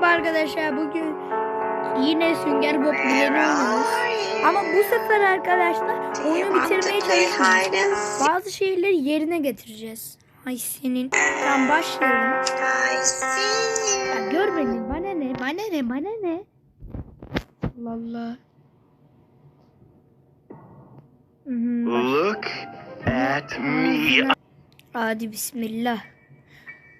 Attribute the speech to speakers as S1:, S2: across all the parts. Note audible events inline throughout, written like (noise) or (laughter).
S1: Merhaba arkadaşlar bugün yine Sünger Bob Bilen'i oynuyoruz. Ama bu sefer arkadaşlar oyunu bitirmeye çalışıyoruz. Bazı şeyleri yerine getireceğiz. Ay senin. Tamam başlayalım. Ya gör beni. Bana ne? Bana ne? Bana ne? Allah Allah. Baş-
S2: Look at me.
S1: Hadi bismillah.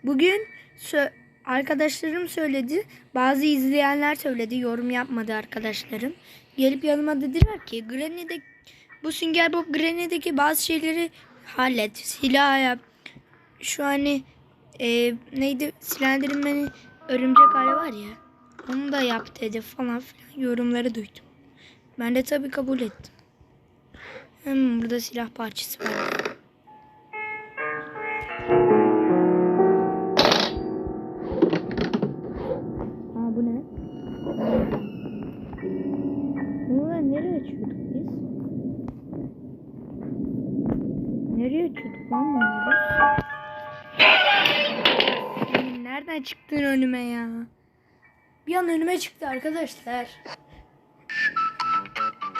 S1: Bugün sö- arkadaşlarım söyledi. Bazı izleyenler söyledi. Yorum yapmadı arkadaşlarım. Gelip yanıma dediler ki Granny'de bu Sünger Bob Granny'deki bazı şeyleri hallet. Silah yap. Şu hani e, neydi Slenderman'in örümcek hali var ya. Onu da yap dedi falan filan yorumları duydum. Ben de tabii kabul ettim. Hmm, burada silah parçası var. Nereye açıyorduk biz? Nereye açıyorduk lan bunları? Nereden çıktın önüme ya? Bir an önüme çıktı arkadaşlar.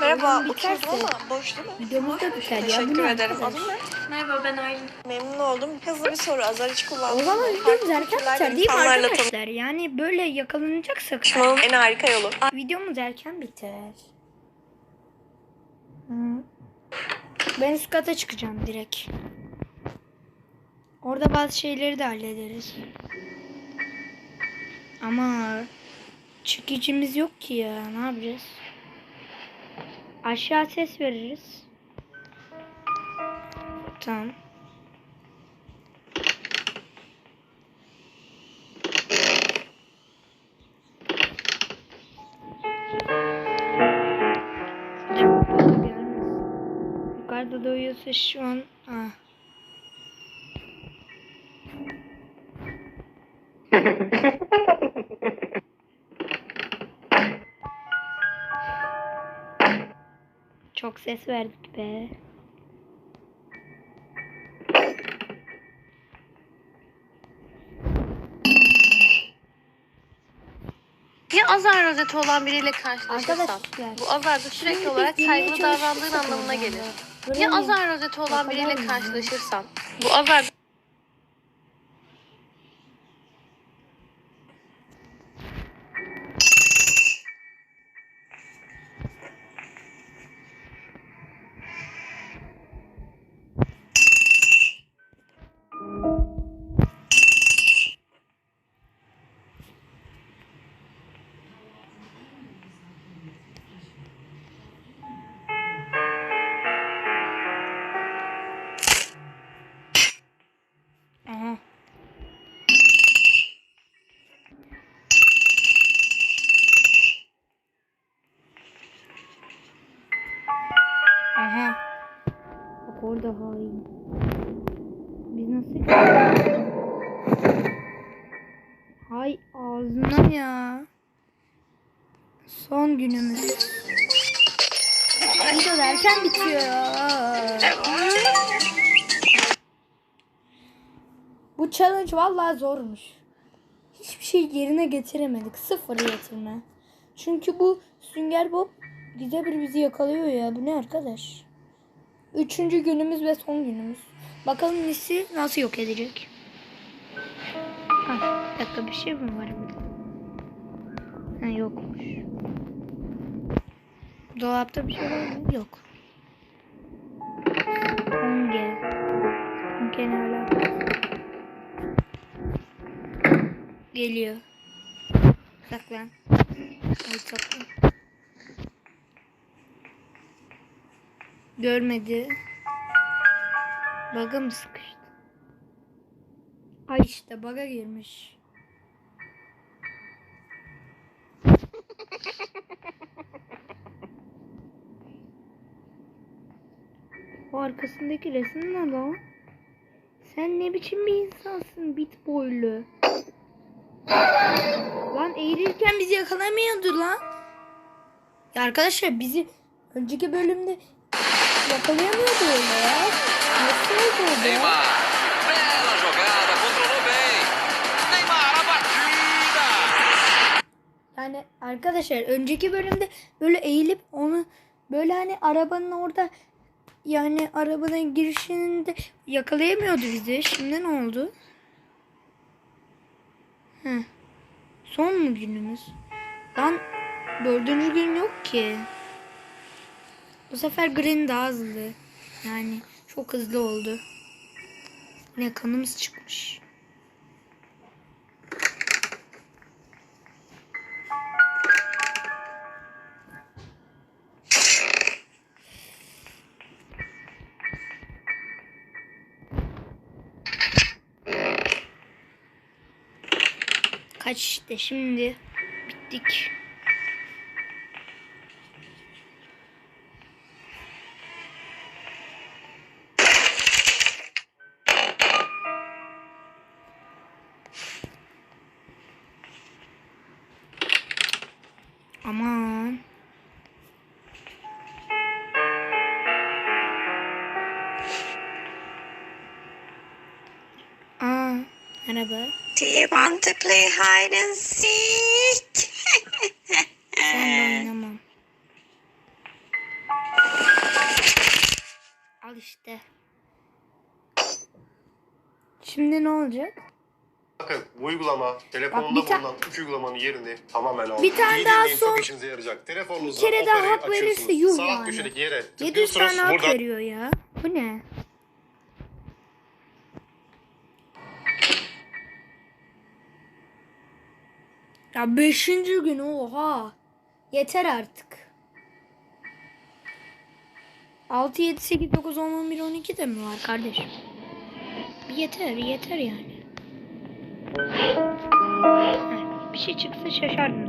S3: Merhaba, oturdum ama boş değil mi?
S1: Videomuz da biter ya.
S3: Teşekkür ederim. Adın ne?
S4: Merhaba ben Aylin.
S3: Memnun oldum. Hızlı bir soru. Azar hiç
S1: O
S3: kullandım.
S1: zaman videomuz erken biter değil mi arkadaşlar? Yani böyle yakalanacaksak
S3: tanışmanın en harika yolu.
S1: videomuz erken biter. Ben üst kata çıkacağım direkt. Orada bazı şeyleri de hallederiz. Ama çekicimiz yok ki ya. Ne yapacağız? Aşağı ses veririz. Tamam. Yukarıda da uyuyorsa şu an... Ah. (laughs) Çok ses verdik be.
S4: Azar rozeti olan biriyle karşılaşırsan
S1: Arkadaşlar,
S4: bu azar da sürekli
S1: Şimdi
S4: olarak
S1: biz
S4: saygılı
S1: dinlemeye
S4: davrandığın anlamına gelir. Ya azar rozeti olan biriyle karşılaşırsan bu azar
S1: Bak orada hain. Biz nasıl? Hay ağzına ya. Son günümüz. Video erken bitiyor. Bu challenge vallahi zormuş. Hiçbir şey yerine getiremedik. Sıfır getirme. Çünkü bu Sünger Bob bize bir bizi yakalıyor ya. Bu ne arkadaş? Üçüncü günümüz ve son günümüz. Bakalım Nisi nasıl yok edecek? Ha, bir dakika bir şey mi var burada? Ha yokmuş. Dolapta bir şey var mı? Yok. Onge. Onge ne alakası? Geliyor. Saklan. Ay saklan. Görmedi. Baga mı sıkıştı? Ay işte baga girmiş. O arkasındaki resim ne lan? Sen ne biçim bir insansın bit boylu? Lan eğilirken bizi yakalamıyordu lan. Ya arkadaşlar bizi önceki bölümde yakalayamıyordu öyle ya. Nasıl oldu o?
S5: Neymar. Bela jogada, controlou bem. Neymar, a batida.
S1: Yani arkadaşlar önceki bölümde böyle eğilip onu böyle hani arabanın orada yani arabanın girişinde yakalayamıyordu bizi. Şimdi ne oldu? Heh. Son mu günümüz? Lan dördüncü gün yok ki. Bu sefer Granny daha hızlı. Yani çok hızlı oldu. Ne kanımız çıkmış. Kaç işte şimdi bittik. Aman. Aa, merhaba.
S3: Do you want to play hide and seek?
S1: Sen de oynamam. Al işte. Şimdi ne olacak?
S5: Bakın bu uygulama
S1: Bak, bir ta-
S5: bulunan üç uygulamanın yerini tamamen aldı.
S1: Bir tane
S5: İyi
S1: daha
S5: dinleyin,
S1: son-
S5: Çok işinize yarayacak. Telefonunuzda
S1: Bir kere daha
S5: Opera'yı
S1: hak verirse
S5: açıyorsunuz.
S1: yuh
S5: Sağ
S1: yani.
S5: alt köşedeki yere
S1: 700
S5: tıklıyorsunuz.
S1: tane hak
S5: Buradan
S1: veriyor ya. Bu ne? Ya beşinci gün oha. Yeter artık. 6, 7, 8, 9, 10, 11, 12 de mi var kardeşim? Bir yeter, yeter yani. Bir şey çıksa şaşardım.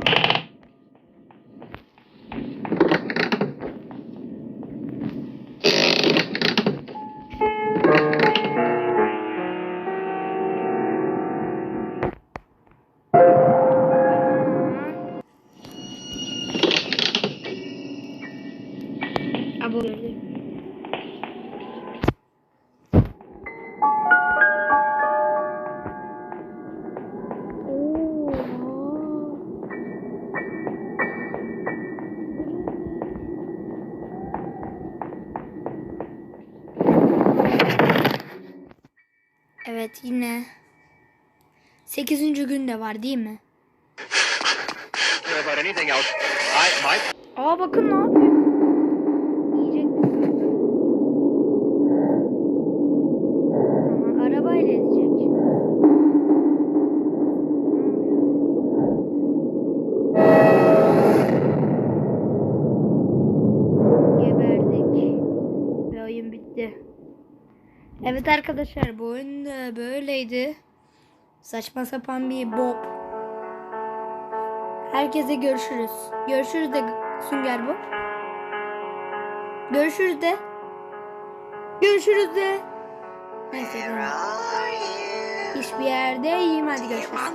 S1: Evet yine 8. gün de var değil mi? Aa bakın ne yapıyor? Evet arkadaşlar bu oyun da böyleydi. Saçma sapan bir bob. Herkese görüşürüz. Görüşürüz de Sünger Bob. Görüşürüz de. Görüşürüz de. Neyse. Hiçbir yerdeyim. Hadi görüşürüz.